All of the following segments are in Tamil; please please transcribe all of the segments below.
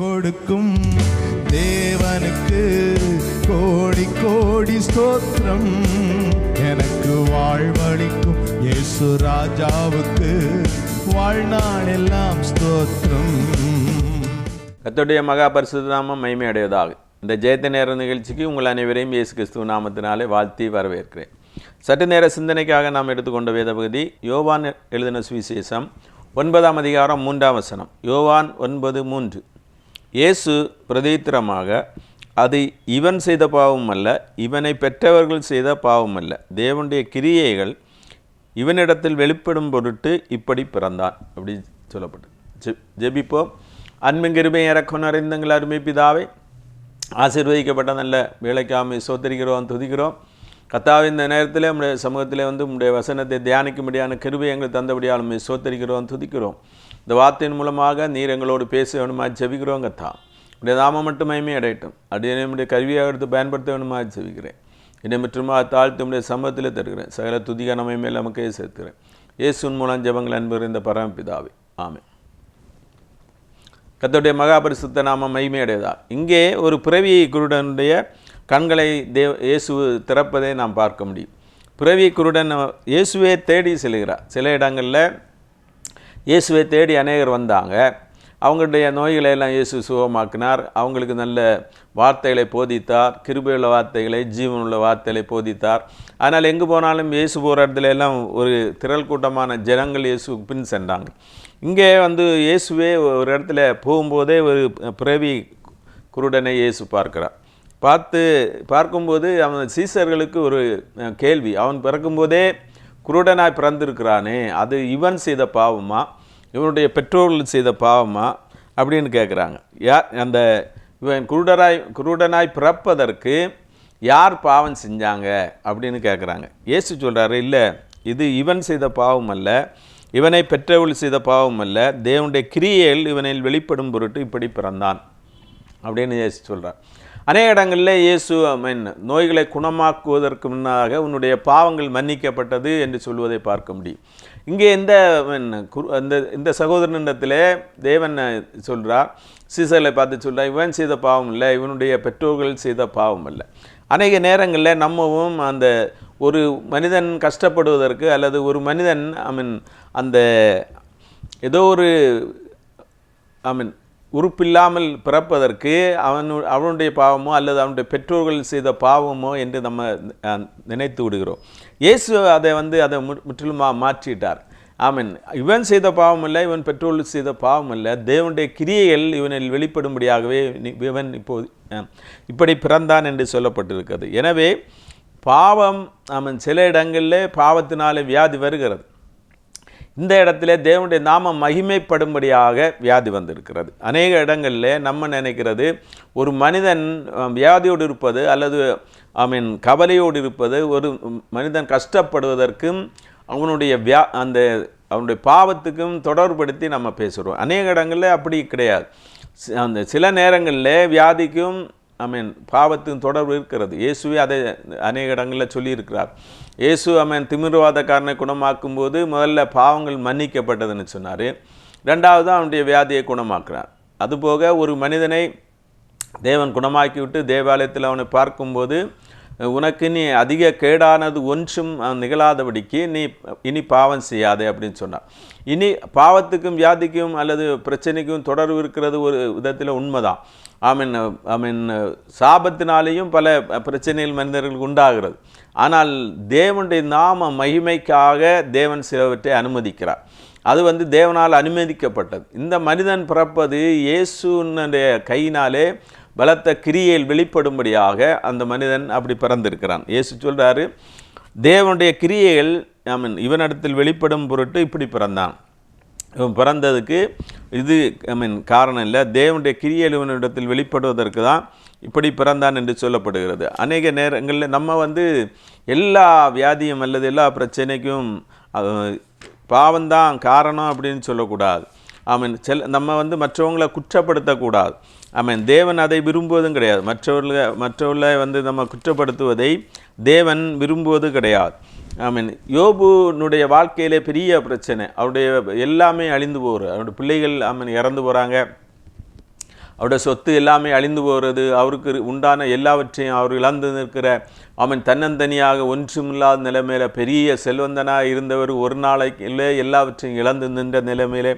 கொடுக்கும் தேவனுக்கு கோடி கோடி ஸ்தோத்திரம். எனக்கு வாழ்வளிக்கும் இயேசு ராஜாவுக்கு வாழ்நாள் எல்லாம் ஸ்தோத்திரம். கர்த்தருடைய மகா பரிசுத்த நாமம் மகிமை அடைவதாக இந்த ஜெயத்த நேர நிகழ்ச்சிக்கு உங்கள் அனைவரையும் இயேசு கிறிஸ்துவ நாமத்தினாலே வாழ்த்தி வரவேற்கிறேன். சற்று நேர சிந்தனைக்காக நாம் எடுத்துக்கொண்ட வேத பகுதி யோவான் எழுதின சுவிசேஷம் ஒன்பதாம் அதிகாரம் மூன்றாம் வசனம். யோவான் ஒன்பது மூன்று. இயேசு பிரதித்திரமாக அது இவன் செய்த பாவம் அல்ல இவனை பெற்றவர்கள் செய்த பாவம் அல்ல. தேவனுடைய கிரியைகள் இவனிடத்தில் வெளிப்படும் பொருட்டு இப்படி பிறந்தான் அப்படி சொல்லப்பட்டது. ஜெ- ஜெபிப்போம். அன்பின் கிருபை இறக்கம் நிறைந்தங்கள் அருமை பிதாவை ஆசீர்வதிக்கப்பட்ட நல்ல வேலைக்காமை சோத்தரிக்கிறோம் துதிக்கிறோம். கத்தாவின் இந்த நேரத்தில் நம்முடைய சமூகத்தில் வந்து உடைய வசனத்தை தியானிக்கும்படியான கிருபை எங்களுக்கு தந்தபடியாலும் சோத்தரிக்கிறோம் துதிக்கிறோம். இந்த வார்த்தையின் மூலமாக நீர் எங்களோடு பேச வேணுமா ஜெபிக்கிறோம் தான் உடைய நாமம் மட்டும் மயமே அடையட்டும் அப்படியே என்னுடைய கருவியாக எடுத்து பயன்படுத்த வேணுமா ஜெபிக்கிறேன். என்னை மற்றுமா தாழ்த்து உடைய சம்பவத்தில் தருகிறேன். சகல துதிக நமை மேல் நமக்கே சேர்த்துக்கிறேன் இயேசுன் மூலம் ஜபங்கள் அன்பர் இந்த பரமபிதாவே. ஆமை கத்தோடைய மகாபரிசுத்த நாம மகிமையடையதா. இங்கே ஒரு பிறவி குருடனுடைய கண்களை தேவ இயேசு திறப்பதை நாம் பார்க்க முடியும். பிறவி குருடன் இயேசுவே தேடி செல்கிறார். சில இடங்களில் இயேசுவை தேடி அநேகர் வந்தாங்க. அவங்களுடைய நோய்களை எல்லாம் இயேசு சுகமாக்கினார். அவங்களுக்கு நல்ல வார்த்தைகளை போதித்தார். கிருபையுள்ள வார்த்தைகளை ஜீவனுள்ள வார்த்தைகளை போதித்தார். ஆனால் எங்கே போனாலும் இயேசு போகிற இடத்துல எல்லாம் ஒரு திரள் கூட்டமான ஜனங்கள் இயேசுக்கு பின் சென்றாங்க. இங்கே வந்து இயேசுவே ஒரு இடத்துல போகும்போதே ஒரு பிறவி குருடனை இயேசு பார்க்கிறார். பார்த்து பார்க்கும்போது அவன் சீசர்களுக்கு ஒரு கேள்வி. அவன் பிறக்கும்போதே குருடனாய் பிறந்திருக்கிறானே அது இவன் செய்த பாவமாக இவனுடைய பெற்றோர்கள் செய்த பாவமா அப்படின்னு கேட்குறாங்க யார் அந்த இவன் குருடராய் குருடனாய் பிறப்பதற்கு யார் பாவம் செஞ்சாங்க அப்படின்னு கேட்குறாங்க இயேசு சொல்கிறாரு இல்லை இது இவன் செய்த பாவம் அல்ல இவனை பெற்றவள் செய்த பாவம் அல்ல தேவனுடைய கிரியைகள் இவனில் வெளிப்படும் பொருட்டு இப்படி பிறந்தான். அப்படின்னு இயேசு சொல்கிறார் அநேக இடங்களில் இயேசு மீன் நோய்களை குணமாக்குவதற்கு முன்னாக உன்னுடைய பாவங்கள் மன்னிக்கப்பட்டது என்று சொல்வதை பார்க்க முடியும். இங்கே இந்த குரு அந்த இந்த சகோதரனிடத்தில் தேவன் சொல்கிறார் சீசலை பார்த்து சொல்கிறார் இவன் செய்த பாவம் இல்லை இவனுடைய பெற்றோர்கள் செய்த பாவம் இல்லை அநேக நேரங்களில் நம்மவும் அந்த ஒரு மனிதன் கஷ்டப்படுவதற்கு அல்லது ஒரு மனிதன் ஐ மீன் அந்த ஏதோ ஒரு ஐ மீன் உறுப்பில்லாமல் பிறப்பதற்கு அவனு அவனுடைய பாவமோ அல்லது அவனுடைய பெற்றோர்கள் செய்த பாவமோ என்று நம்ம நினைத்து விடுகிறோம். இயேசு அதை வந்து அதை மு- மாற்றிட்டார். ஆமீன். இவன் செய்த பாவம் இல்லை இவன் பெற்றோர்கள் செய்த பாவம் இல்லை தேவனுடைய கிரியைகள் இவனில் வெளிப்படும்படியாகவே இவன் இப்போது இப்படி பிறந்தான் என்று சொல்லப்பட்டிருக்கிறது. எனவே பாவம் அவன் சில இடங்களில் பாவத்தினாலே வியாதி வருகிறது. இந்த இடத்துல தேவனுடைய நாமம் மகிமைப்படும்படியாக வியாதி வந்திருக்கிறது. அநேக இடங்களில் நம்ம நினைக்கிறது ஒரு மனிதன் வியாதியோடு இருப்பது அல்லது ஐ மீன் கவலையோடு இருப்பது ஒரு மனிதன் கஷ்டப்படுவதற்கும் அவனுடைய வியா அந்த அவனுடைய பாவத்துக்கும் தொடர்படுத்தி நம்ம பேசுகிறோம் அநேக இடங்களில் அப்படி கிடையாது. அந்த சில நேரங்களில் வியாதிக்கும் ஐ மீன் பாவத்தின் தொடர்பு இருக்கிறது. இயேசுவே அதை அநேக இடங்களில் சொல்லியிருக்கிறார். இயேசு அவன் திமிர்வாதக்காரனை குணமாக்கும் போது முதல்ல பாவங்கள் மன்னிக்கப்பட்டதுன்னு சொன்னார். ரெண்டாவது அவனுடைய வியாதியை குணமாக்குறார். அதுபோக ஒரு மனிதனை தேவன் குணமாக்கி விட்டு தேவாலயத்தில் அவனை பார்க்கும்போது உனக்கு நீ அதிக கேடானது ஒன்றும் நிகழாதபடிக்கு நீ இனி பாவம் செய்யாதே அப்படின்னு சொன்னார் இனி பாவத்துக்கும் வியாதிக்கும் அல்லது பிரச்சனைக்கும் தொடர்பு இருக்கிறது ஒரு விதத்தில் உண்மைதான். ஐ மீன் ஐ மீன் சாபத்தினாலேயும் பல பிரச்சனைகள் மனிதர்களுக்கு உண்டாகிறது. ஆனால் தேவனுடைய நாம மகிமைக்காக தேவன் சிலவற்றை அனுமதிக்கிறார். அது வந்து தேவனால் அனுமதிக்கப்பட்டது. இந்த மனிதன் பிறப்பது இயேசுனுடைய கையினாலே பலத்த கிரியையில் வெளிப்படும்படியாக அந்த மனிதன் அப்படி பிறந்திருக்கிறான். இயேசு சொல்கிறாரு தேவனுடைய கிரியைகள் ஐ மீன் இவனிடத்தில் வெளிப்படும் பொருட்டு இப்படி பிறந்தான். இவன் பிறந்ததுக்கு இது ஐ மீன் காரணம் இல்லை. தேவனுடைய கிரியைகள் இவனிடத்தில் வெளிப்படுவதற்கு தான் இப்படி பிறந்தான் என்று சொல்லப்படுகிறது. அநேக நேரங்களில் நம்ம வந்து எல்லா வியாதியும் அல்லது எல்லா பிரச்சனைக்கும் பாவம்தான் காரணம் அப்படின்னு சொல்லக்கூடாது. ஆமீன் செல் நம்ம வந்து மற்றவங்களை குற்றப்படுத்தக்கூடாது. ஆமாம் தேவன் அதை விரும்புவதும் கிடையாது. மற்றவர்களை மற்றவர்களை வந்து நம்ம குற்றப்படுத்துவதை தேவன் விரும்புவது கிடையாது. ஆமீன். யோபுனுடைய வாழ்க்கையிலே பெரிய பிரச்சனை. அவருடைய எல்லாமே அழிந்து போகிற அவருடைய பிள்ளைகள் ஆமீன் இறந்து போகிறாங்க அவருடைய சொத்து எல்லாமே அழிந்து போகிறது அவருக்கு உண்டான எல்லாவற்றையும் அவர் இழந்து நிற்கிற அவன் தன்னந்தனியாக ஒன்றுமில்லாத நிலைமையில பெரிய செல்வந்தனாக இருந்தவர் ஒரு நாளைக்கு இல்லை எல்லாவற்றையும் இழந்து நின்ற நிலைமையிலே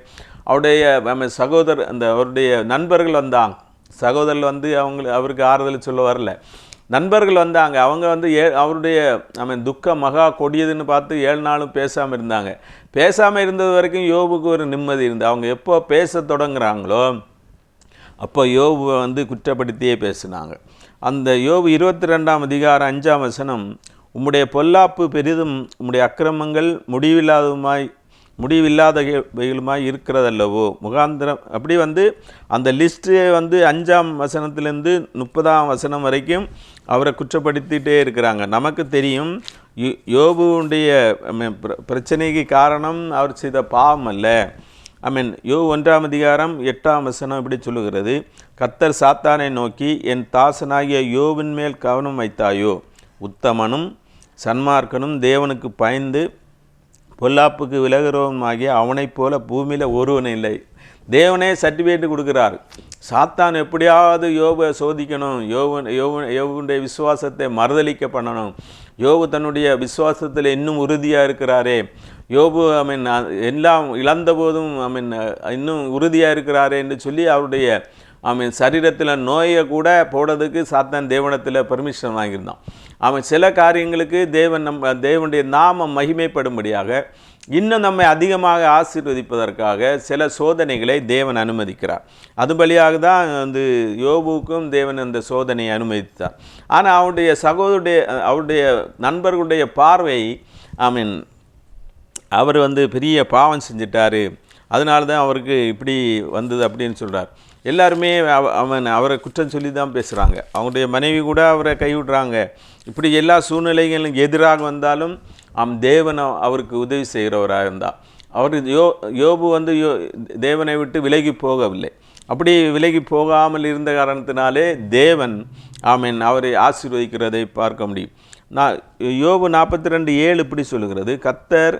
அவருடைய அவன் சகோதரர் அந்த அவருடைய நண்பர்கள் வந்தாங்க. சகோதரர் வந்து அவங்க அவருக்கு ஆறுதல் சொல்ல வரல. நண்பர்கள் வந்தாங்க. அவங்க வந்து ஏ அவருடைய அவன் துக்கம் மகா கொடியதுன்னு பார்த்து ஏழு நாளும் பேசாமல் இருந்தாங்க. பேசாமல் இருந்தது வரைக்கும் யோபுக்கு ஒரு நிம்மதி இருந்து அவங்க எப்போ பேச தொடங்குறாங்களோ அப்போ யோபுவை வந்து குற்றப்படுத்தியே பேசினாங்க. அந்த யோபு இருபத்தி ரெண்டாம் அதிகாரம் அஞ்சாம் வசனம் உம்முடைய பொல்லாப்பு பெரிதும் உம்முடைய அக்கிரமங்கள் முடிவில்லாததுமாய் முடிவில்லாதவைகளுமாய் இருக்கிறதல்லவோ? முகாந்திரம் அப்படி வந்து அந்த லிஸ்ட்டு வந்து அஞ்சாம் வசனத்திலேருந்து முப்பதாம் வசனம் வரைக்கும் அவரை குற்றப்படுத்திகிட்டே இருக்கிறாங்க. நமக்கு தெரியும் யோ- பிர- பிரச்சனைக்கு காரணம் அவர் செய்த பாவம் அல்ல. ஐ மீன் யோ ஒன்றாம் அதிகாரம் எட்டாம் வசனம் இப்படி சொல்லுகிறது கத்தர் சாத்தானை நோக்கி என் தாசனாகிய யோவின் மேல் கவனம் வைத்தாயோ? உத்தமனும் சன்மார்க்கனும் தேவனுக்கு பயந்து பொல்லாப்புக்கு விலகிறவனுமாகிய அவனைப் போல பூமியில் ஒருவன் இல்லை. தேவனே சர்டிஃபிகேட் கொடுக்குறார். சாத்தான் எப்படியாவது யோபை சோதிக்கணும். யோவன் யோவன் யோவனுடைய விசுவாசத்தை மறுதளிக்க பண்ணணும். யோபு தன்னுடைய விசுவாசத்தில் இன்னும் உறுதியாக இருக்கிறாரே. யோபு ஐ மீன் எல்லாம் இழந்த போதும் ஐ மீன் இன்னும் உறுதியாக இருக்கிறாரே என்று சொல்லி அவருடைய அவன் சரீரத்தில் நோயை கூட போடுறதுக்கு சாத்தான் தேவனத்தில் பெர்மிஷன் வாங்கியிருந்தான். அவன் சில காரியங்களுக்கு தேவன் நம்ம தேவனுடைய நாமம் மகிமைப்படும்படியாக இன்னும் நம்மை அதிகமாக ஆசீர்வதிப்பதற்காக சில சோதனைகளை தேவன் அனுமதிக்கிறார். அது வழியாக தான் வந்து யோபுவுக்கும் தேவன் அந்த சோதனையை அனுமதித்தார். ஆனால் அவனுடைய சகோதருடைய அவருடைய நண்பர்களுடைய பார்வை ஐ மீன் அவர் வந்து பெரிய பாவம் செஞ்சிட்டார். அதனால தான் அவருக்கு இப்படி வந்தது அப்படின்னு சொல்கிறார் எல்லாருமே அவ- அவன் அவரை குற்றம் சொல்லி தான் பேசுகிறாங்க அவங்களுடைய மனைவி கூட அவரை கைவிடுறாங்க. இப்படி எல்லா சூழ்நிலைகளும் எதிராக வந்தாலும் அம் தேவன் அவருக்கு உதவி செய்கிறவராக இருந்தார். அவர் யோ யோபு வந்து யோ தேவனை விட்டு விலகி போகவில்லை. அப்படி விலகி போகாமல் இருந்த காரணத்தினாலே தேவன் ஆமென் அவரை ஆசீர்வதிக்கிறதை பார்க்க முடியும். நான் யோபு நாற்பத்தி ரெண்டு ஏழு இப்படி சொல்லுகிறது. கத்தர்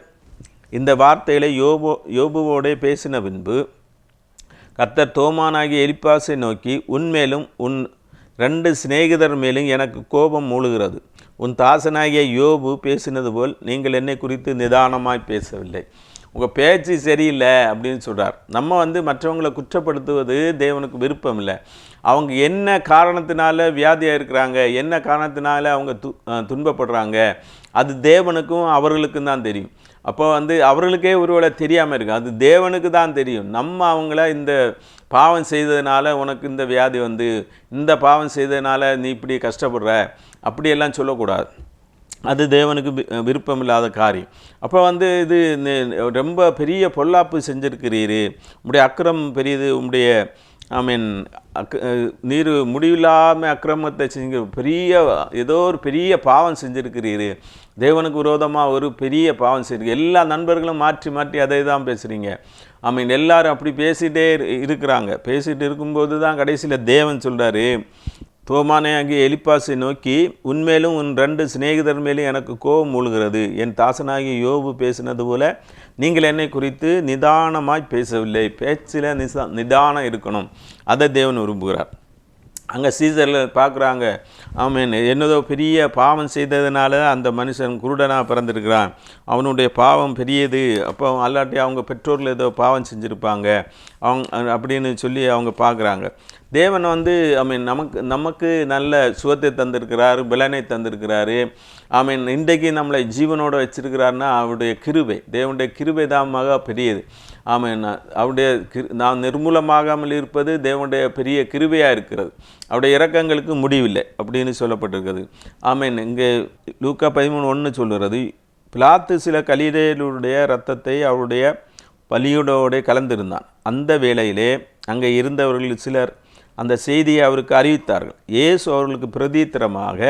இந்த வார்த்தைகளை யோபோ யோபுவோடே பேசின பின்பு கத்தர் தோமானாகிய எலிப்பாசை நோக்கி உன்மேலும் உன் ரெண்டு சிநேகிதர் மேலும் எனக்கு கோபம் மூழுகிறது. உன் தாசனாகிய யோபு பேசினது போல் நீங்கள் என்னை குறித்து நிதானமாய் பேசவில்லை. உங்கள் பேச்சு சரியில்லை அப்படின்னு சொல்கிறார் நம்ம வந்து மற்றவங்களை குற்றப்படுத்துவது தேவனுக்கு விருப்பம் இல்லை அவங்க என்ன காரணத்தினால வியாதியாக இருக்கிறாங்க என்ன காரணத்தினால அவங்க து துன்பப்படுறாங்க அது தேவனுக்கும் அவர்களுக்கும் தான் தெரியும். அப்போ வந்து அவர்களுக்கே ஒருவேளை தெரியாமல் இருக்கு. அது தேவனுக்கு தான் தெரியும். நம்ம அவங்கள இந்த பாவம் செய்ததுனால உனக்கு இந்த வியாதி வந்து இந்த பாவம் செய்ததுனால நீ இப்படி கஷ்டப்படுற அப்படியெல்லாம் சொல்லக்கூடாது. அது தேவனுக்கு வி- விருப்பமில்லாத காரியம். அப்போ வந்து இது ரொம்ப பெரிய பொல்லாப்பு செஞ்சுருக்கிறீர். உங்களுடைய அக்கிரம் பெரியது உங்களுடைய ஐ மீன் அக் நீர் முடிவில்லாமல் அக்கிரமத்தை செஞ்சு பெரிய ஏதோ ஒரு பெரிய பாவம் செஞ்சுருக்கிறீர். தேவனுக்கு விரோதமாக ஒரு பெரிய பாவம் செய்யுங்க எல்லா நண்பர்களும் மாற்றி மாற்றி அதை தான் பேசுகிறீங்க ஐ மீன் எல்லாரும் அப்படி பேசிகிட்டே இருக்கிறாங்க. பேசிகிட்டு இருக்கும்போது தான் கடைசியில் தேவன் சொல்கிறாரு தோமானே ஆகிய எலிப்பாசை நோக்கி உன்மேலும் உன் ரெண்டு சிநேகிதர் மேலும் எனக்கு கோபம் மூழ்கிறது. என் தாசனாகிய யோபு பேசினது போல நீங்கள் என்னை குறித்து நிதானமாய் பேசவில்லை. பேச்சில் நிசா நிதானம் இருக்கணும். அதை தேவன் விரும்புகிறார். அங்கே சீசரில் பார்க்குறாங்க அவன் என்னதோ பெரிய பாவம் செய்ததுனால அந்த மனுஷன் குருடனாக பிறந்திருக்கிறான். அவனுடைய பாவம் பெரியது. அப்போ அல்லாட்டி அவங்க பெற்றோரில் ஏதோ பாவம் செஞ்சுருப்பாங்க. அவங்க அப்படின்னு சொல்லி அவங்க பார்க்குறாங்க தேவன் வந்து ஐ மீன் நமக்கு நமக்கு நல்ல சுகத்தை தந்திருக்கிறாரு பலனை தந்திருக்கிறாரு. ஐ மீன் இன்றைக்கு நம்மளை ஜீவனோட வச்சிருக்கிறாருன்னா அவருடைய கிருபை. தேவனுடைய கிருபை தான் மகா பெரியது. ஆமென் அவருடைய கிரு நாம் நிர்மூலமாகாமல் இருப்பது தேவனுடைய பெரிய கிருபையாக இருக்கிறது. அவருடைய இறக்கங்களுக்கு முடிவில்லை அப்படின்னு சொல்லப்பட்டிருக்கிறது. ஆமென் இங்கே லூக்கா பதிமூணு ஒன்று சொல்லுறது பிளாத்து சில கலிடையருடைய ரத்தத்தை அவருடைய பலியோட கலந்திருந்தான். அந்த வேளையிலே அங்கே இருந்தவர்கள் சிலர் அந்த செய்தியை அவருக்கு அறிவித்தார்கள். இயேசு அவர்களுக்கு பிரதித்திரமாக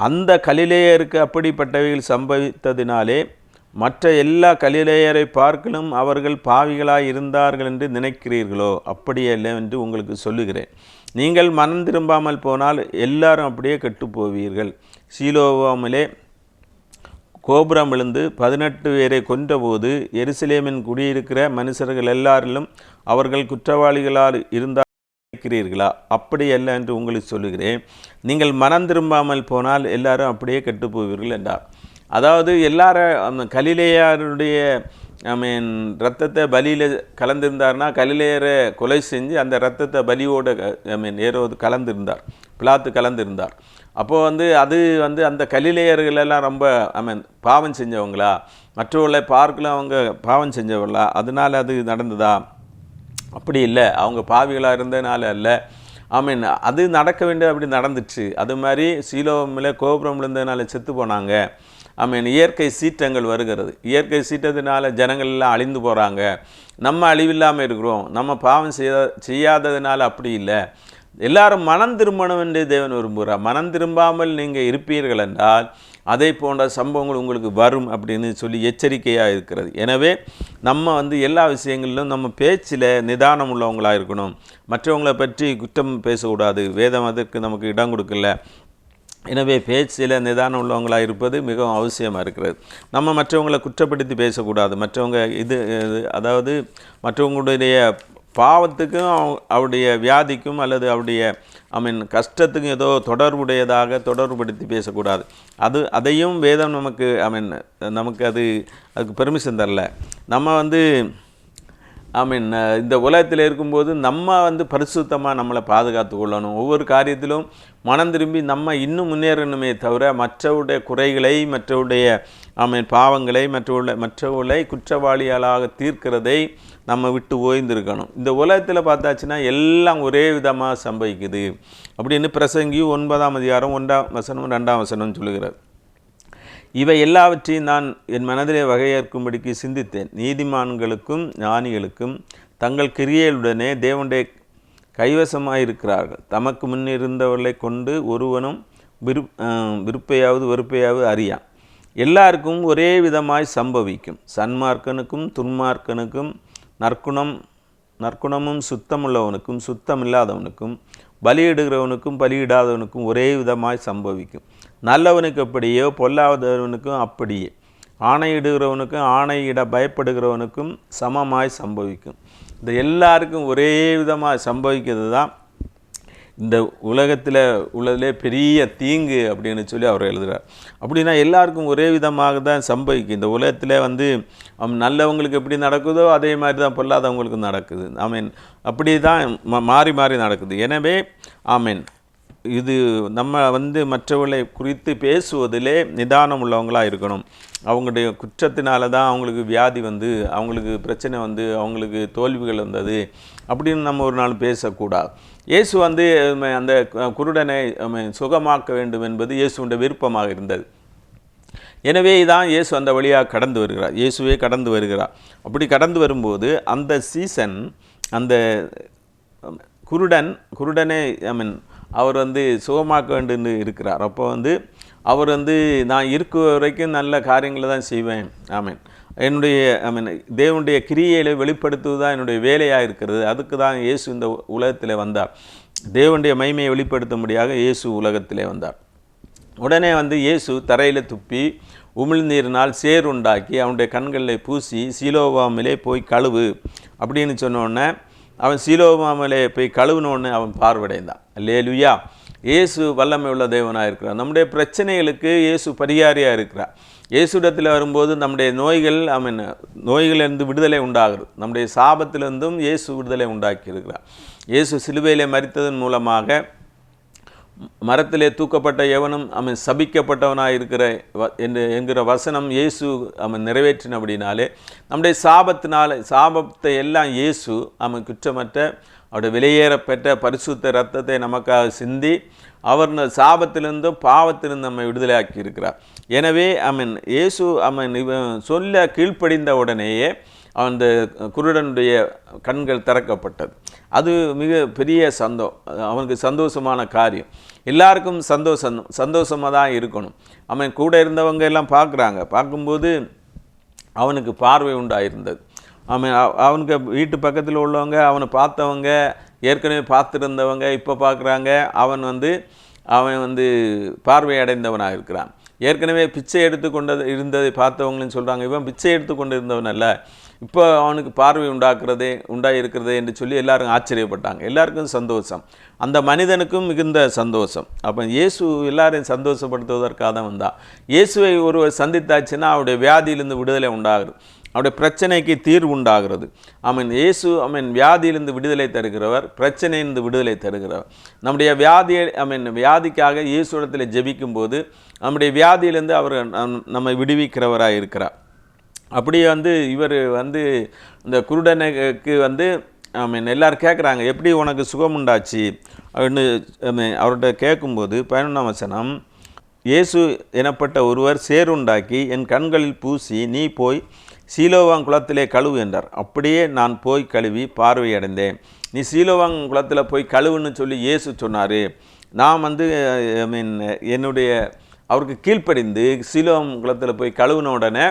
அந்த கலிலேயருக்கு அப்படிப்பட்டவைகள் சம்பவித்ததினாலே மற்ற எல்லா கலிலேயரை பார்க்கலும் அவர்கள் பாவிகளாக இருந்தார்கள் என்று நினைக்கிறீர்களோ? அப்படியல்ல என்று உங்களுக்கு சொல்லுகிறேன். நீங்கள் மனம் திரும்பாமல் போனால் எல்லாரும் அப்படியே கெட்டு போவீர்கள் சீலோவாமலே கோபுரம் விழுந்து பதினெட்டு பேரை கொன்றபோது எருசலேமின் குடியிருக்கிற மனுஷர்கள் எல்லாரிலும் அவர்கள் குற்றவாளிகளால் இருந்தார் கேட்கிறீர்களா? அப்படி அல்ல என்று உங்களுக்கு சொல்லுகிறேன். நீங்கள் மனம் திரும்பாமல் போனால் எல்லாரும் அப்படியே கெட்டு போவீர்கள் என்றார். அதாவது எல்லாரும் அந்த கலிலேயாருடைய ஐ மீன் ரத்தத்தை பலியில் கலந்திருந்தார்னா கலிலேயரை கொலை செஞ்சு அந்த ரத்தத்தை பலியோட ஐ மீன் ஏறோது கலந்திருந்தார். பிளாத்து கலந்திருந்தார். அப்போது வந்து அது வந்து அந்த கலிலேயர்களெல்லாம் ரொம்ப ஐ மீன் பாவம் செஞ்சவங்களா? மற்றவர்களை பார்க்கலாம் அவங்க பாவம் செஞ்சவங்களா அதனால் அது நடந்ததா? அப்படி இல்லை. அவங்க பாவிகளாக இருந்ததுனால அல்ல. ஐ மீன் அது நடக்க வேண்டிய அப்படி நடந்துச்சு. அது மாதிரி சீலோமில் கோபுரம் விழுந்ததுனால செத்து போனாங்க. ஐ மீன் இயற்கை சீற்றங்கள் வருகிறது. இயற்கை சீற்றத்தினால ஜனங்கள் எல்லாம் அழிந்து போகிறாங்க நம்ம அழிவில்லாமல் இருக்கிறோம். நம்ம பாவம் செய்ய செய்யாததுனால அப்படி இல்லை. எல்லாரும் மனம் திரும்பணும் என்று தேவன் விரும்புகிறார். மனம் திரும்பாமல் நீங்கள் இருப்பீர்கள் என்றால் அதே போன்ற சம்பவங்கள் உங்களுக்கு வரும் அப்படின்னு சொல்லி எச்சரிக்கையாக இருக்கிறது. எனவே நம்ம வந்து எல்லா விஷயங்களிலும் நம்ம பேச்சில் நிதானம் உள்ளவங்களாக இருக்கணும். மற்றவங்களை பற்றி குற்றம் பேசக்கூடாது. வேதம் அதற்கு நமக்கு இடம் கொடுக்கல. எனவே பேச்சில் நிதானம் உள்ளவங்களாக இருப்பது மிகவும் அவசியமாக இருக்கிறது. நம்ம மற்றவங்களை குற்றப்படுத்தி பேசக்கூடாது. மற்றவங்க இது- அதாவது மற்றவங்களுடைய பாவத்துக்கும் அவ- அவருடைய வியாதிக்கும் அல்லது அவருடைய ஐ மீன் கஷ்டத்துக்கும் ஏதோ தொடர்புடையதாக தொடர்புபடுத்தி பேசக்கூடாது. அது அதையும் வேதம் நமக்கு ஐ மீன் நமக்கு அது அதுக்கு பெர்மிஷன் தரல. நம்ம வந்து ஐ மீன் இந்த உலகத்தில் இருக்கும்போது நம்ம வந்து பரிசுத்தமாக நம்மளை பாதுகாத்து கொள்ளணும். ஒவ்வொரு காரியத்திலும் மனம் திரும்பி நம்ம இன்னும் முன்னேறணுமே தவிர மற்றவருடைய குறைகளை மற்றவருடைய ஐ மீன் பாவங்களை மற்றவுள்ள மற்றவர்களை குற்றவாளிகளாக தீர்க்கிறதை நம்ம விட்டு ஓய்ந்திருக்கணும். இந்த உலகத்தில் பார்த்தாச்சுன்னா எல்லாம் ஒரே விதமாக சம்பவிக்குது. அப்படின்னு பிரசங்கி ஒன்பதாம் அதிகாரம் ஒன்றாம் வசனம் ரெண்டாம் வசனம் சொல்லுகிறது இவை எல்லாவற்றையும் நான் என் மனதிலே வகையேற்கும்படிக்கு சிந்தித்தேன். நீதிமான்களுக்கும் ஞானிகளுக்கும் தங்கள் கிரியைகளுடனே தேவனுடைய கைவசமாயிருக்கிறார்கள். தமக்கு முன்னிருந்தவர்களை கொண்டு ஒருவனும் விரு விருப்பையாவது வெறுப்பையாவது அறியான் எல்லாருக்கும் ஒரே விதமாய் சம்பவிக்கும். சன்மார்க்கனுக்கும் துன்மார்க்கனுக்கும் நற்குணம் நற்குணமும் சுத்தமுள்ளவனுக்கும் சுத்தமில்லாதவனுக்கும் பலியிடுகிறவனுக்கும் பலியிடாதவனுக்கும் ஒரே விதமாய் சம்பவிக்கும். நல்லவனுக்கு அப்படியோ பொல்லாதவனுக்கும் அப்படியே. ஆணையிடுகிறவனுக்கும் ஆணையிட பயப்படுகிறவனுக்கும் சமமாய் சம்பவிக்கும். இந்த எல்லாருக்கும் ஒரே விதமாக சம்பவிக்கிறது தான் இந்த உலகத்தில் உள்ளதிலே பெரிய தீங்கு அப்படின்னு சொல்லி அவர் எழுதுகிறார் அப்படின்னா எல்லாருக்கும் ஒரே விதமாக தான் சம்பவிக்கும். இந்த உலகத்தில் வந்து நல்லவங்களுக்கு எப்படி நடக்குதோ அதே மாதிரி தான் பொல்லாதவங்களுக்கு நடக்குது. ஆமீன். அப்படி தான் மாறி மாறி நடக்குது. எனவே ஆமீன். இது நம்ம வந்து மற்றவர்களை குறித்து பேசுவதிலே நிதானம் உள்ளவங்களாக இருக்கணும். அவங்களுடைய குற்றத்தினால தான் அவங்களுக்கு வியாதி வந்து அவங்களுக்கு பிரச்சனை வந்து அவங்களுக்கு தோல்விகள் வந்தது அப்படின்னு நம்ம ஒரு நாள் பேசக்கூடாது. இயேசு வந்து அந்த குருடனை சுகமாக்க வேண்டும் என்பது இயேசுடைய விருப்பமாக இருந்தது. எனவே தான் இயேசு அந்த வழியாக கடந்து வருகிறார். இயேசுவே கடந்து வருகிறார். அப்படி கடந்து வரும்போது அந்த சீசன் அந்த குருடன் குருடனே ஐ மீன் அவர் வந்து சுகமாக்க வேண்டும்னு இருக்கிறார். அப்போ வந்து அவர் வந்து நான் இருக்க வரைக்கும் நல்ல காரியங்களை தான் செய்வேன். ஆமீன். என்னுடைய ஐ மீன் தேவனுடைய கிரியையில் வெளிப்படுத்துவது தான் என்னுடைய வேலையாக இருக்கிறது. அதுக்கு தான் இயேசு இந்த உலகத்தில் வந்தார். தேவனுடைய மைமையை வெளிப்படுத்தும்படியாக இயேசு உலகத்திலே வந்தார். உடனே வந்து இயேசு தரையில் துப்பி உமிழ்நீரினால் சேர் உண்டாக்கி அவனுடைய கண்களில் பூசி சீலோவாமிலே போய் கழுவு அப்படின்னு சொன்னோடனே அவன் சீலோவாமிலே போய் கழுவுனோடனே அவன் பார்வடைந்தான் லுயா இயேசு வல்லமை உள்ள தேவனாக இருக்கிறார் நம்முடைய பிரச்சனைகளுக்கு இயேசு பரிகாரியாக இருக்கிறார் இயேசுடத்தில் வரும்போது நம்முடைய நோய்கள் ஐ மீன் நோய்களிலிருந்து விடுதலை உண்டாகிறது. நம்முடைய சாபத்திலிருந்தும் இயேசு விடுதலை உண்டாக்கி இருக்கிறார் இயேசு சிலுவையிலே மறித்ததன் மூலமாக மரத்திலே தூக்கப்பட்ட எவனும் அவன் சபிக்கப்பட்டவனாக இருக்கிற வ- என்று என்கிற வசனம் இயேசு அவன் நிறைவேற்றின அப்படின்னாலே நம்முடைய சாபத்தினால சாபத்தை எல்லாம் இயேசு அவன் குற்றமற்ற அவருடைய வெளியேறப்பெற்ற பரிசுத்த ரத்தத்தை நமக்காக சிந்தி அவர் ந- சாபத்திலிருந்தும் பாவத்திலிருந்து நம்மை விடுதலையாக்கி இருக்கிறார் எனவே அவன் இயேசு அவன் இவன் சொல்ல கீழ்ப்படிந்த உடனேயே அந்த குருடனுடைய கண்கள் திறக்கப்பட்டது. அது மிக பெரிய சந்தோ அவனுக்கு சந்தோஷமான காரியம். எல்லாருக்கும் சந்தோஷம் சந்தோஷமாக தான் இருக்கணும். அவன் கூட இருந்தவங்க எல்லாம் பார்க்குறாங்க. பார்க்கும்போது அவனுக்கு பார்வை உண்டாயிருந்தது. அவன் அவனுக்கு வீட்டு பக்கத்தில் உள்ளவங்க அவனை பார்த்தவங்க ஏற்கனவே பார்த்துருந்தவங்க இப்போ பார்க்குறாங்க. அவன் வந்து அவன் வந்து பார்வை அடைந்தவனாக இருக்கிறான் ஏற்கனவே பிச்சை எடுத்து கொண்டது இருந்ததை பார்த்தவங்களும் சொல்கிறாங்க இவன் பிச்சை எடுத்து கொண்டு இருந்தவன் அல்ல. இப்போ அவனுக்கு பார்வை உண்டாக்குறதே உண்டாயிருக்கிறதே என்று சொல்லி எல்லாரும் ஆச்சரியப்பட்டாங்க. எல்லாருக்கும் சந்தோஷம். அந்த மனிதனுக்கும் மிகுந்த சந்தோஷம். அப்போ இயேசு எல்லாரையும் சந்தோஷப்படுத்துவதற்காக தான் வந்தான். இயேசுவை ஒருவர் சந்தித்தாச்சுன்னா அவருடைய வியாதியிலிருந்து விடுதலை உண்டாகுது அவருடைய பிரச்சனைக்கு தீர்வு உண்டாகிறது. ஆமீன். இயேசு ஆமீன் வியாதியிலிருந்து விடுதலை தருகிறவர் பிரச்சனையிலிருந்து விடுதலை தருகிறவர். நம்முடைய வியாதியை ஆமீன் வியாதிக்காக இயேசுடத்தில் ஜெபிக்கும் போது நம்முடைய வியாதியிலிருந்து அவர் நம்- நம்மை விடுவிக்கிறவராக இருக்கிறார். அப்படியே வந்து இவர் வந்து இந்த குருடனுக்கு வந்து ஐ மீன் எல்லோரும் கேட்குறாங்க எப்படி உனக்கு சுகம் உண்டாச்சு? அப்படின்னு அவர்கிட்ட கேட்கும்போது பதினொன்றாம் வசனம் இயேசு எனப்பட்ட ஒருவர் சேருண்டாக்கி என் கண்களில் பூசி நீ போய் சீலோவாங் குளத்திலே கழுவு என்றார். அப்படியே நான் போய் கழுவி பார்வையடைந்தேன். நீ சீலோவாங் குளத்தில் போய் கழுவுன்னு சொல்லி இயேசு சொன்னார். நான் வந்து ஐ மீன் என்னுடைய அவருக்கு கீழ்ப்படிந்து சீலோவாங் குளத்தில் போய் கழுவுன உடனே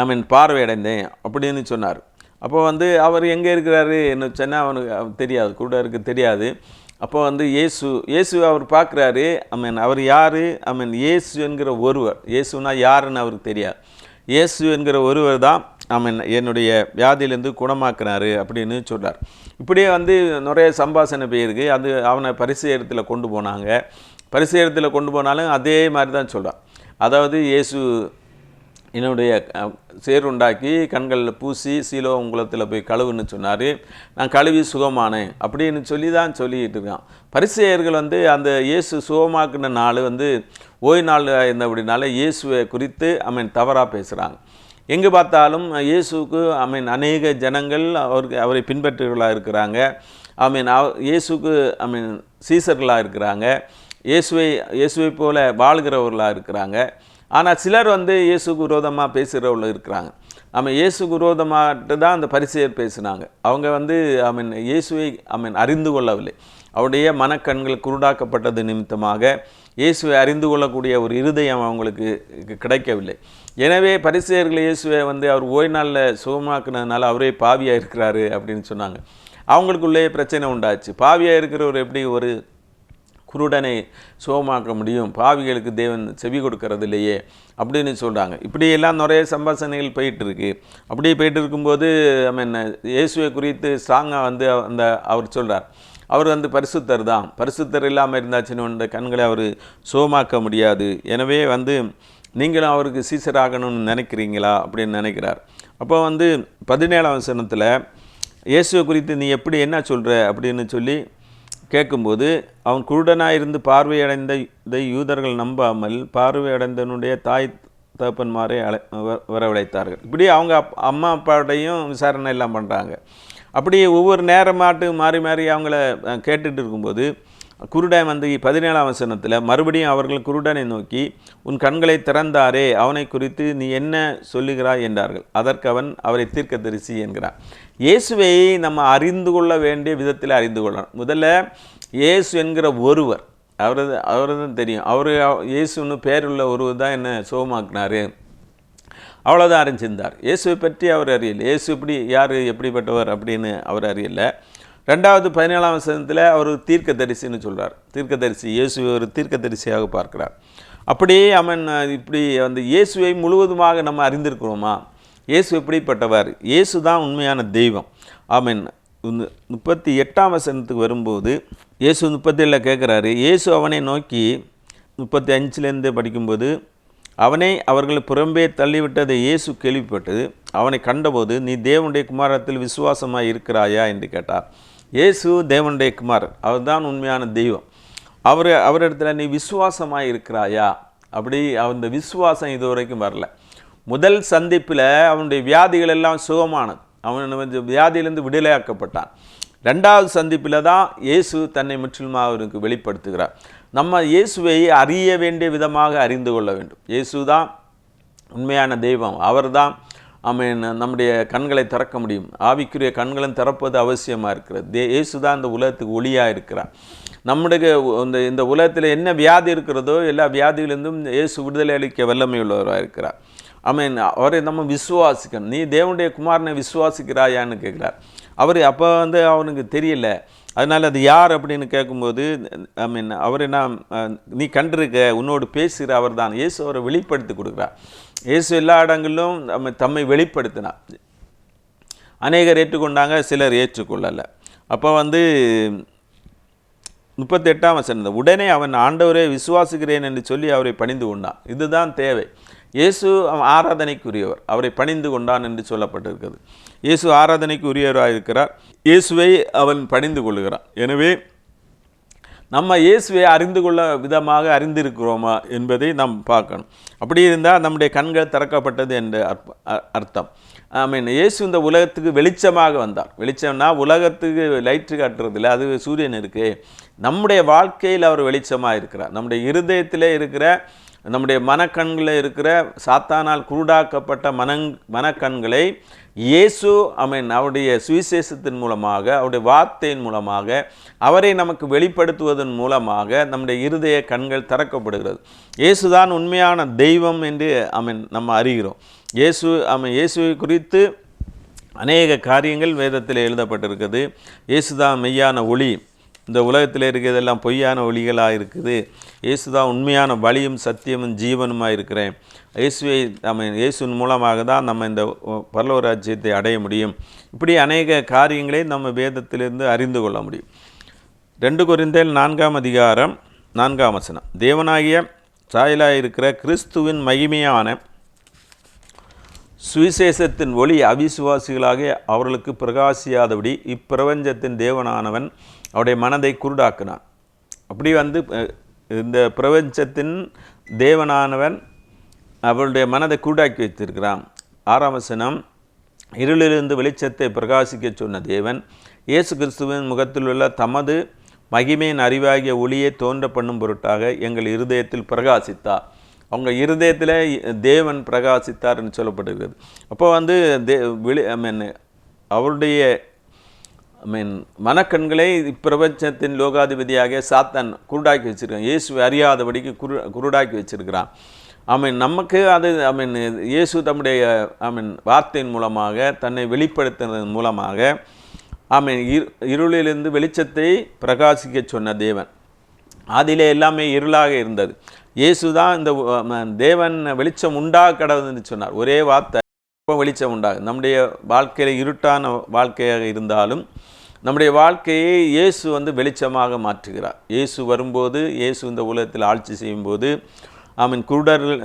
ஐ மீன் பார்வையடைந்தேன் அப்படின்னு சொன்னார். அப்போ வந்து அவர் எங்கே இருக்கிறாரு என்ன சொன்னால் அவனுக்கு தெரியாது. கூட இருக்கு தெரியாது. அப்போ வந்து இயேசு இயேசு அவர் பார்க்குறாரு. ஐ மீன் அவர் யார்? ஐ மீன் இயேசு என்கிற ஒருவர். இயேசுனா யாருன்னு அவருக்கு தெரியாது. இயேசு என்கிற ஒருவர் தான் ஐ என்னுடைய வியாதியிலேருந்து குணமாக்குனாரு அப்படின்னு சொல்கிறார் இப்படியே வந்து நிறைய சம்பாசனை போயிருக்கு. அது அவனை பரிசேரத்தில் கொண்டு போனாங்க. பரிசேரத்தில் கொண்டு போனாலும் அதே மாதிரி தான் சொல்கிறான் அதாவது இயேசு என்னுடைய சேருண்டாக்கி கண்களில் பூசி சீலோகம் குளத்தில் போய் கழுவுன்னு சொன்னார். நான் கழுவி சுகமானேன். அப்படின்னு சொல்லி தான் சொல்லிக்கிட்டு இருக்கான். பரிசெயர்கள் வந்து அந்த இயேசு சுகமாக்குன நாள் வந்து ஓய் நாள் இருந்தபடினால இயேசுவை குறித்து அவன் தவறாக பேசுகிறாங்க எங்கே பார்த்தாலும் இயேசுக்கு ஐ மீன் அநேக ஜனங்கள் அவருக்கு அவரை பின்பற்றுகளாக இருக்கிறாங்க. ஐ மீன் அவ இயேசுக்கு ஐ மீன் சீசர்களாக இருக்கிறாங்க. இயேசுவை இயேசுவை போல வாழ்கிறவர்களாக இருக்கிறாங்க. ஆனால் சிலர் வந்து இயேசுக்கு விரோதமாக பேசுகிறவங்க இருக்கிறாங்க. நம்ம இயேசுக்கு விரோதமாட்டு தான் அந்த பரிசெயர் பேசினாங்க. அவங்க வந்து ஐ மீன் இயேசுவை ஐ மீன் அறிந்து கொள்ளவில்லை. அவருடைய மனக்கண்கள் குருடாக்கப்பட்டது நிமித்தமாக இயேசுவை அறிந்து கொள்ளக்கூடிய ஒரு இருதயம் அவங்களுக்கு கிடைக்கவில்லை. எனவே பரிசெயர்கள் இயேசுவை வந்து அவர் ஓய் நாளில் சுகமாக்குனதுனால அவரே பாவியாக இருக்கிறாரு அப்படின்னு சொன்னாங்க. அவங்களுக்குள்ளே பிரச்சனை உண்டாச்சு. பாவியாக இருக்கிறவர் எப்படி ஒரு குருடனை சுகமாக்க முடியும் பாவிகளுக்கு தேவன் செவி கொடுக்கறது இல்லையே அப்படின்னு சொல்கிறாங்க இப்படியெல்லாம் நிறைய சம்பாசனைகள் போயிட்டு இருக்கு அப்படியே போயிட்டு இருக்கும்போது ஐ மீன் இயேசுவை குறித்து ஸ்ட்ராங்காக வந்து அந்த அவர் சொல்கிறார் அவர் வந்து பரிசுத்தர் தான். பரிசுத்தர் இல்லாமல் இருந்தாச்சுன்னு இந்த கண்களை அவர் சுகமாக்க முடியாது. எனவே வந்து நீங்களும் அவருக்கு சீசராகணும்னு நினைக்கிறீங்களா அப்படின்னு நினைக்கிறார். அப்போ வந்து பதினேழாம் வசனத்தில் இயேசுவை குறித்து நீ எப்படி என்ன சொல்கிற அப்படின்னு சொல்லி கேட்கும்போது அவன் குருடனாக இருந்து பார்வையடைந்த இதை யூதர்கள் நம்பாமல் பார்வையடைந்தனுடைய தாய் தகப்பன்மாரை அழை வ- வரவழைத்தார்கள். இப்படி அவங்க அப் அம்மா அப்பாட்டையும் விசாரணை எல்லாம் பண்ணுறாங்க அப்படியே ஒவ்வொரு நேரமாட்டு மாறி மாறி அவங்கள கேட்டுட்டு இருக்கும்போது குருடன் வந்து பதினேழாம் வசனத்தில் மறுபடியும் அவர்கள் குருடனை நோக்கி உன் கண்களை திறந்தாரே அவனை குறித்து நீ என்ன சொல்லுகிறாய்? என்றார்கள். அதற்கு அவன் அவரை தீர்க்கதரிசி என்கிறான். இயேசுவை நம்ம அறிந்து கொள்ள வேண்டிய விதத்தில் அறிந்து கொள்ளணும். முதல்ல இயேசு என்கிற ஒருவர் அவரது அவரது தான் தெரியும். அவர் இயேசுன்னு பேருள்ள ஒருவர் தான் என்ன சுகமாக்குனாரு? அவ்வளோதான் அறிஞ்சிருந்தார். இயேசுவை பற்றி அவர் அறியலை. இயேசு இப்படி யார் எப்படிப்பட்டவர்? அப்படின்னு அவர் அறியலை. ரெண்டாவது பதினேழாம் வசனத்தில் அவர் தீர்க்கதரிசின்னு தீர்க்க தீர்க்கதரிசி இயேசுவை ஒரு தீர்க்க தரிசியாக பார்க்கிறார். அப்படியே அவன் இப்படி அந்த இயேசுவை முழுவதுமாக நம்ம அறிந்திருக்கிறோமா? இயேசு எப்படிப்பட்டவர்? இயேசு தான் உண்மையான தெய்வம். அவன் முப்பத்தி எட்டாம் வசனத்துக்கு வரும்போது இயேசு முப்பத்தேழில் கேட்குறாரு இயேசு அவனை நோக்கி முப்பத்தி அஞ்சுலேருந்து படிக்கும்போது அவனை அவர்கள் புறம்பே தள்ளிவிட்டதை இயேசு கேள்விப்பட்டது. அவனை கண்டபோது நீ தேவனுடைய குமாரத்தில் விசுவாசமாக இருக்கிறாயா? என்று கேட்டார். இயேசு தேவனுடைய குமாரன் அவர்தான் உண்மையான தெய்வம். அவர் அவரிடத்துல நீ விசுவாசமாக இருக்கிறாயா? அப்படி அந்த விசுவாசம் இதுவரைக்கும் வரல. முதல் சந்திப்பில் அவனுடைய வியாதிகள் எல்லாம் சுகமானது. அவன் வந்து வியாதியிலேருந்து விடுதலையாக்கப்பட்டான். ரெண்டாவது சந்திப்பில் தான் இயேசு தன்னை முற்றிலுமாக அவருக்கு வெளிப்படுத்துகிறார். நம்ம இயேசுவை அறிய வேண்டிய விதமாக அறிந்து கொள்ள வேண்டும். இயேசு தான் உண்மையான தெய்வம். அவர் தான் ஆமென். நம்முடைய கண்களை திறக்க முடியும். ஆவிக்குரிய கண்களும் திறப்பது அவசியமாக இருக்கிறது. தே இயேசு தான் இந்த உலகத்துக்கு ஒளியாக இருக்கிறார். நம்முடைய இந்த இந்த உலகத்தில் என்ன வியாதி இருக்கிறதோ எல்லா வியாதிகளிலிருந்தும் இயேசு விடுதலை அளிக்க வல்லமை உள்ளவராக இருக்கிறார். ஆமென். அவரை நம்ம விசுவாசிக்கணும். நீ தேவனுடைய குமாரனை விசுவாசிக்கிறாயான்னு கேட்குறார். அவர் அப்போ வந்து அவனுக்கு தெரியல. அதனால் அது யார் அப்படின்னு கேட்கும்போது ஐ மீன் அவர் என்ன நீ கண்டிருக்க உன்னோடு பேசுகிற அவர் தான். இயேசு அவரை வெளிப்படுத்தி கொடுக்குறார். இயேசு எல்லா இடங்களிலும் நம்ம தம்மை வெளிப்படுத்தினார். அநேகர் ஏற்றுக்கொண்டாங்க சிலர் ஏற்றுக்கொள்ளலை. அப்போ வந்து முப்பத்தெட்டாம் வசனம் உடனே அவன் ஆண்டவரே விசுவாசிக்கிறேன் என்று சொல்லி அவரை பணிந்து கொண்டான். இதுதான் தேவை. இயேசு அவன் ஆராதனைக்குரியவர். அவரை பணிந்து கொண்டான் என்று சொல்லப்பட்டிருக்கிறது. இயேசு ஆராதனைக்கு உரியவராக இருக்கிறார் இயேசுவை அவன் பணிந்து கொள்கிறான் எனவே நம்ம இயேசுவை அறிந்து கொள்ள விதமாக அறிந்திருக்கிறோமா என்பதை நாம் பார்க்கணும். அப்படி இருந்தால் நம்முடைய கண்கள் திறக்கப்பட்டது என்ற அ- அர்த்தம். ஐ மீன் இயேசு இந்த உலகத்துக்கு வெளிச்சமாக வந்தார். வெளிச்சம்னா உலகத்துக்கு லைட்டு காட்டுறதில்ல அது சூரியன் இருக்குது நம்முடைய வாழ்க்கையில் அவர் வெளிச்சமாக இருக்கிறார். நம்முடைய இருதயத்தில் இருக்கிற நம்முடைய மனக்கண்களில் இருக்கிற சாத்தானால் குருடாக்கப்பட்ட மனங் மனக்கண்களை இயேசு அவன் அவருடைய சுவிசேஷத்தின் மூலமாக அவருடைய வார்த்தையின் மூலமாக அவரை நமக்கு வெளிப்படுத்துவதன் மூலமாக நம்முடைய இருதய கண்கள் திறக்கப்படுகிறது. இயேசுதான் உண்மையான தெய்வம் என்று அவன் நம்ம அறிகிறோம். இயேசு அவன் இயேசுவை குறித்து அநேக காரியங்கள் வேதத்தில் எழுதப்பட்டிருக்குது இயேசுதான் மெய்யான ஒளி. இந்த உலகத்தில் இருக்கிறதெல்லாம் பொய்யான ஒளிகளாக இருக்குது. இயேசு தான் உண்மையான வழியும் சத்தியமும் ஜீவனுமாக இருக்கிறேன். இயேசுவை நம்ம இயேசுவின் மூலமாக தான் நம்ம இந்த பரலோக ராஜ்யத்தை அடைய முடியும். இப்படி அநேக காரியங்களை நம்ம வேதத்திலிருந்து அறிந்து கொள்ள முடியும். ரெண்டு கொரிந்தேல் நான்காம் அதிகாரம் நான்காம் வசனம். தேவனாகிய சாயலாக இருக்கிற கிறிஸ்துவின் மகிமையான சுவிசேஷத்தின் ஒளி அவிசுவாசிகளாக அவர்களுக்கு பிரகாசியாதபடி இப்பிரபஞ்சத்தின் தேவனானவன் அவருடைய மனதை குருடாக்குனான். அப்படி வந்து இந்த பிரபஞ்சத்தின் தேவனானவன் அவளுடைய மனதை குருடாக்கி வைத்திருக்கிறான். ஆறாம் வசனம் இருளிலிருந்து வெளிச்சத்தை பிரகாசிக்க சொன்ன தேவன் இயேசு கிறிஸ்துவின் முகத்தில் உள்ள தமது மகிமையின் அறிவாகிய ஒளியை தோன்ற பண்ணும் பொருட்டாக எங்கள் இருதயத்தில் பிரகாசித்தார். அவங்க இருதயத்தில் தேவன் பிரகாசித்தார்னு சொல்லப்படுகிறது. அப்போ வந்து தே வெளி ஐ மீன் அவருடைய மீன் மனக்கண்களை இப்பிரபஞ்சத்தின் லோகாதிபதியாக சாத்தான் குருடாக்கி வச்சுருக்கான். இயேசு அறியாதபடிக்கு குரு குருடாக்கி வச்சுருக்கிறான். ஐ மீன் நமக்கு அது ஐ மீன் இயேசு தம்முடைய ஐ மீன் வார்த்தையின் மூலமாக தன்னை வெளிப்படுத்தினதன் மூலமாக ஐ மீன் இரு இருளிலிருந்து வெளிச்சத்தை பிரகாசிக்க சொன்ன தேவன். அதிலே எல்லாமே இருளாக இருந்தது. இயேசு தான் இந்த தேவன் வெளிச்சம் உண்டாக கடவுள்னு சொன்னார். ஒரே வார்த்தை இப்போ வெளிச்சம் உண்டாகும் நம்முடைய வாழ்க்கையில் இருட்டான வாழ்க்கையாக இருந்தாலும் நம்முடைய வாழ்க்கையை இயேசு வந்து வெளிச்சமாக மாற்றுகிறார். இயேசு வரும்போது இயேசு இந்த உலகத்தில் ஆட்சி செய்யும்போது ஆமீன் குருடர்கள்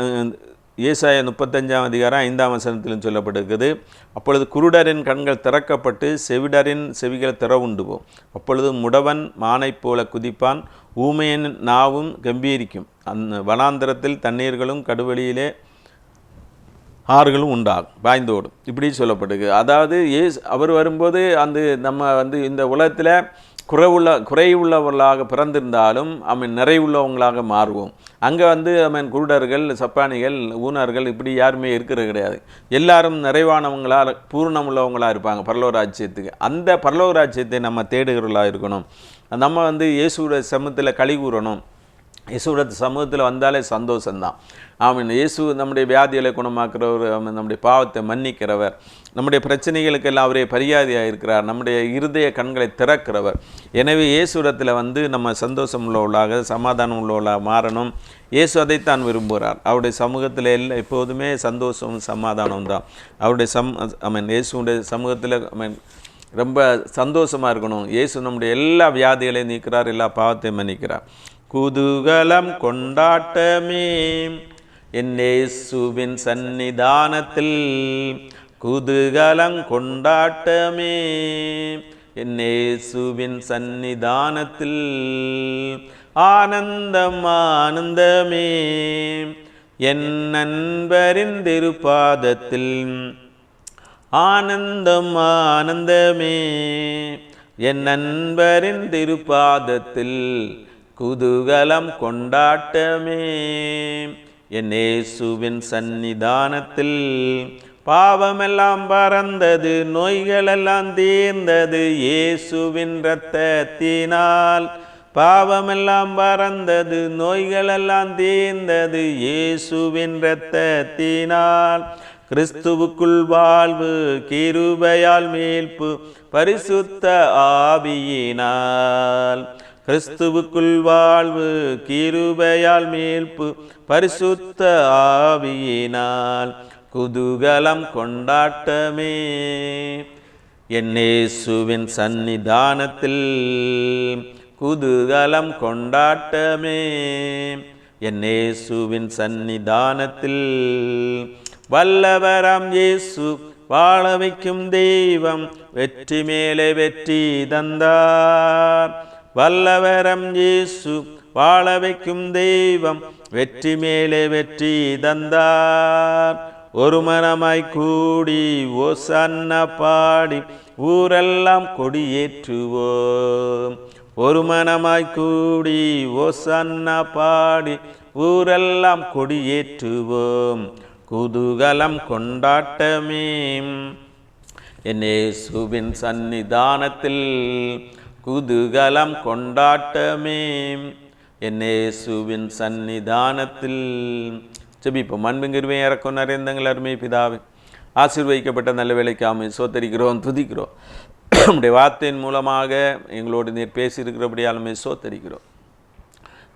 இயேசாய முப்பத்தஞ்சாம் அதிகாரம் ஐந்தாம் வசனத்திலும் சொல்லப்பட்டிருக்குது அப்பொழுது குருடரின் கண்கள் திறக்கப்பட்டு செவிடரின் செவிகள் திறவுண்டுவோம் அப்பொழுது முடவன் மானைப் போல குதிப்பான் ஊமையின் நாவும் கம்பீரிக்கும். அந்த வனாந்திரத்தில் தண்ணீர்களும் கடுவெளியிலே ஆறுகளும் உண்டாகும் பாய்ந்தோடும். இப்படி சொல்லப்படுது. அதாவது ஏஸ் அவர் வரும்போது அந்த நம்ம வந்து இந்த உலகத்தில் குறைவுள்ள குறைவுள்ளவர்களாக பிறந்திருந்தாலும் அவன் நிறைவுள்ளவங்களாக மாறுவோம். அங்கே வந்து அவன் குருடர்கள் சப்பானிகள் ஊனர்கள் இப்படி யாருமே இருக்கிறது கிடையாது. எல்லாரும் நிறைவானவங்களாக பூர்ணமுள்ளவங்களாக இருப்பாங்க பரலோக ராஜ்யத்துக்கு அந்த பரலோக ராஜ்யத்தை நம்ம தேடுகிறவர்களாக இருக்கணும். நம்ம வந்து இயேசுடைய சமத்தில் கழி கூறணும் இயேசுவோட சமூகத்தில் வந்தாலே சந்தோஷந்தான் ஆமீன். இயேசு நம்முடைய வியாதிகளை குணமாக்குறவர் நம்முடைய பாவத்தை மன்னிக்கிறவர் நம்முடைய பிரச்சனைகளுக்கெல்லாம் அவரே பரிகாரியாக இருக்கிறார் நம்முடைய இருதய கண்களை திறக்கிறவர். எனவே இயேசுடத்தில் வந்து நம்ம சந்தோஷம் உள்ளவளாக சமாதானம் உள்ளவளாக மாறணும். இயேசு அதைத்தான் விரும்புகிறார். அவருடைய சமூகத்தில் எல்லாம் எப்போதுமே சந்தோஷம் சமாதானம் தான். அவருடைய சம் ஐ மீன் இயேசுடைய சமூகத்தில் ஐ மீன் ரொம்ப சந்தோஷமாக இருக்கணும். இயேசு நம்முடைய எல்லா வியாதிகளையும் நீக்கிறார் எல்லா பாவத்தையும் மன்னிக்கிறார். குதூகலம் கொண்டாட்டமே. என் இயேசுவின் சந்நிதானத்தில் குதூகலம் கொண்டாட்டமே. என் இயேசுவின் சந்நிதானத்தில் ஆனந்தம் ஆனந்தமே. என் நண்பரின் திருப்பாதத்தில் ஆனந்தம் ஆனந்தமே. என் நண்பரின் திருப்பாதத்தில் குதூகலம் கொண்டாட்டமே. என் இயேசுவின் சந்நிதானத்தில் பாவமெல்லாம் பறந்தது நோய்களெல்லாம் தீர்ந்தது. இயேசுவின் இரத்தத்தினால் பாவமெல்லாம் பறந்தது நோய்களெல்லாம் தீர்ந்தது. இயேசுவின் இரத்தத்தினால் கிறிஸ்துவுக்குள் வாழ்வு கிருபையால் மீட்பு பரிசுத்த ஆவியினால் கிறிஸ்துவுக்குள் வாழ்வு கிருபையால் மீட்பு பரிசுத்த ஆவியினால் குதூகலம் கொண்டாட்டமே. என்னேசுவின் சந்நிதானத்தில் குதூகலம் கொண்டாட்டமே. என்னேசுவின் சந்நிதானத்தில் வல்லவரம் இயேசு வாழ வைக்கும் தெய்வம் வெற்றி மேலே வெற்றி தந்தார். வல்லவரம் இயேசு வாழ வைக்கும் தெய்வம் வெற்றி மேலே வெற்றி தந்தார். ஒரு மனமாய் கூடி ஓ சன்ன பாடி ஊரெல்லாம் கொடியேற்றுவோம். ஒரு மனமாய் கூடி ஓ சன்ன பாடி ஊரெல்லாம் கொடியேற்றுவோம். குதூகலம் கொண்டாட்டமே. என்னேசுவின் சன்னிதானத்தில் குதூகலம் கொண்டாட்டமே. என்னேசுவின் சந்நிதானத்தில். ஜெபிப்போம். அன்புங்கிருவே இறக்கும் நிறைந்தங்கள் அருமை பிதாவே. ஆசீர்வதிக்கப்பட்ட நல்ல வேலைக்கு சோத்தரிக்கிறோம் துதிக்கிறோம். உடைய வார்த்தையின் மூலமாக எங்களோடு நீர் பேசியிருக்கிறபடியாலுமே சோத்தரிக்கிறோம்.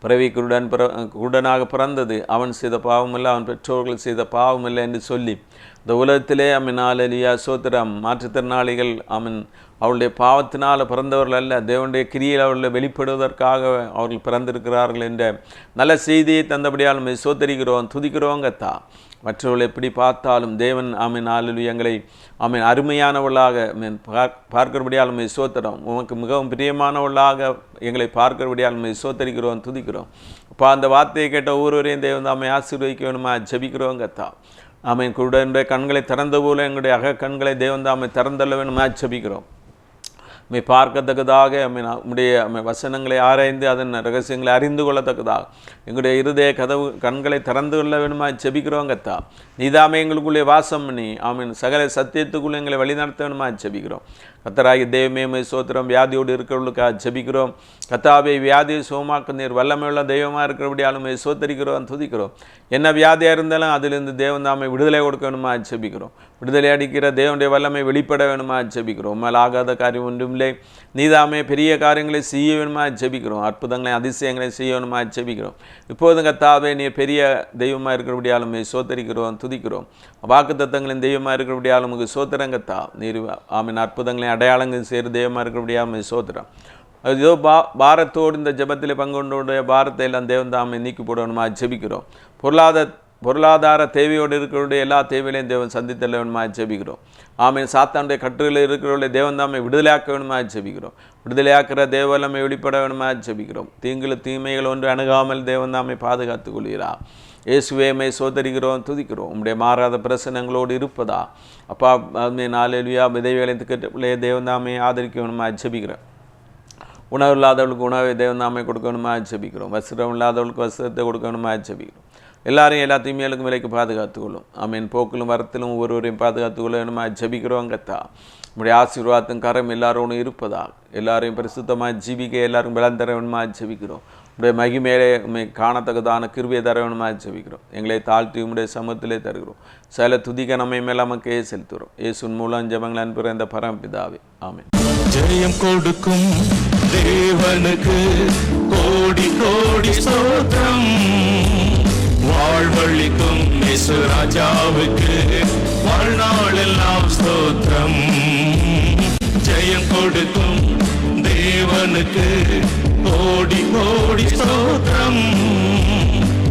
பிறவி குருடன் பிற குருடனாக பிறந்தது. அவன் செய்த பாவமில்லை அவன் பெற்றோர்கள் செய்த பாவமில்லை என்று சொல்லி இந்த உலகத்திலே அவன் அலியா சோத்திரம் மாற்றுத்திறனாளிகள் அவன் அவளுடைய பாவத்தினால் பிறந்தவர்கள் அல்ல தேவனுடைய கிரியில் அவர்கள் வெளிப்படுவதற்காக அவர்கள் பிறந்திருக்கிறார்கள் என்ற நல்ல செய்தியை தந்தபடியால் நம்ம சோத்தரிக்கிறோம் துதிக்கிறோங்கத்தா மற்றவர்கள் எப்படி பார்த்தாலும் தேவன் ஆமீன் ஆளுலு எங்களை ஆமீன் அருமையானவளாக மீன் பார்க்கிறபடியால் நம்மை சோத்திரம் உமக்கு மிகவும் பிரியமானவளாக எங்களை பார்க்கிறபடியால் நம்மை சோத்தரிக்கிறோம் துதிக்கிறோம். அப்போ அந்த வார்த்தையை கேட்ட ஒவ்வொருவரையும் தேவன் தாமை ஆசீர்வதிக்க வேணுமா ஜபிக்கிறோங்கத்தா ஆமீன் குருடனுடைய கண்களை திறந்த போல எங்களுடைய அக கண்களை தேவன் தாமை திறந்தள்ள வேணுமா ஜபிக்கிறோம். மை பார்க்கத்தக்கதாக அம்மை உடைய அம்மை வசனங்களை ஆராய்ந்து அதன் ரகசியங்களை அறிந்து கொள்ளத்தக்கதாக. எங்களுடைய இருதய கதவு கண்களை திறந்து கொள்ள வேணுமா செபிக்கிறோம் கத்தா. நீதாமே எங்களுக்குள்ளே வாசம் பண்ணி ஆமீன். சகல சத்தியத்துக்குள்ளே எங்களை வழிநடத்த வேணுமா செபிக்கிறோம் கத்தராகி தெய்வமே சோத்திரம் வியாதியோடு இருக்கிறவர்களுக்காக ஜபிக்கிறோம். கத்தாவை வியாதியை சுகமாக்க நீர் வல்லமையுள்ள தெய்வமாக இருக்கிறபடியாலும் சோத்தரிக்கிறோம் துதிக்கிறோம். என்ன வியாதியாக இருந்தாலும் அதிலிருந்து தேவன் தாமை விடுதலை கொடுக்க வேணுமா ஜபிக்கிறோம். விடுதலை அடிக்கிற தேவனுடைய வல்லமை வெளிப்பட வேணுமா ஜபிக்கிறோம். மேலே ஆகாத காரியம் ஒன்றுமில்லை நீதாமே பெரிய காரியங்களை செய்ய வேணுமா ஜெபிக்கிறோம். அற்புதங்களை அதிசயங்களை செய்ய வேணுமா ஜெபிக்கிறோம். இப்போதும் கத்தாவே நீ பெரிய தெய்வமாக இருக்கிறபடியாலும் சோத்தரிக்கிறோம் துதிக்கிறோம். வாக்கு தத்தங்களின் தெய்வமாக இருக்கிறபடியாலும் உங்களுக்கு சோத்திரங்கத்தா நீர் ஆமின். அற்புதங்களை அடையாளங்கள் செய்கிற தெய்வமாக இருக்கிறபடியாலும் சோத்திரம் ஏதோ பா பாரத்தோடு இந்த ஜபத்தில் பங்குடைய பாரத்தை எல்லாம் தேவன் தாமை நீக்கி போடணுமா ஜெபிக்கிறோம். பொருளாதார பொருளாதார தேவையோடு இருக்கிறவருடைய எல்லா தேவையிலையும் தேவன் சந்தித்தள்ள வேணுமா ஜெபிக்கிறோம். ஆமீன். சாத்தானுடைய கட்டுரையில் இருக்கிறவர்களை தேவன் தாமை விடுதலையாக்க வேணுமா ஜெபிக்கிறோம். விடுதலையாக்கிற தேவலமை வெளிப்பட வேணுமா ஜெபிக்கிறோம். தீங்குல தீமைகள் ஒன்று அணுகாமல் தேவன் தாமை பாதுகாத்துக் கொள்கிறார் இயேசுவேமை சோதரிக்கிறோம் துதிக்கிறோம். உம்முடைய மாறாத பிரசனங்களோடு இருப்பதா? அப்பா அதுமே நாலேலுயா விதைவேலை திக்கட்டிலே தேவன் தாமை ஆதரிக்க வேணுமா ஜெபிக்கிறேன். உணவு இல்லாதவளுக்கு உணவை தேவந்தாமை கொடுக்கணுமா ஜெபிக்கிறோம். வஸ்திரம் இல்லாதவளுக்கு வஸ்திரத்தை கொடுக்கணுமா ஜெபிக்கிறோம். எல்லாரையும் எல்லா மேலுக்கும் விலைக்கு பாதுகாத்துக்கொள்ளும். ஆமீன். போக்கிலும் வரத்திலும் ஒவ்வொருவரையும் பாதுகாத்துக்கொள்ள வேணுமா ஜெபிக்கிறோம் கத்தா. நம்முடைய ஆசீர்வாதத்தும் கரம் எல்லாரோடும் இருப்பதா எல்லாரையும் பரிசுத்தமாக ஜீவிக்க எல்லாரும் பலன் தர வேணுமா ஜபிக்கிறோம். உடைய மகிமேலே உண்மை காணத்தக்கதான கிருபியை தர வேணுமா ஜபிக்கிறோம். எங்களை தாழ்த்தி உடைய சமத்திலே தருகிறோம். சில துதிக்க நம்மை மேல் நமக்கே செலுத்துகிறோம். இயேசுன் மூலம் ஜபங்கள் அன்புற இந்த பரம்பிதாவே. ஆமே ஜெயம் கொடுக்கும் தேவனுக்கு கோடி கோடி சோதம் வாழ்வழிக்கும் இயேசு ராஜாவுக்கு வாழ்நாளெல்லாம் ஸ்தோத்திரம். ஜெயம் கொடுக்கும் தேவனுக்கு கோடி கோடி ஸ்தோத்திரம்.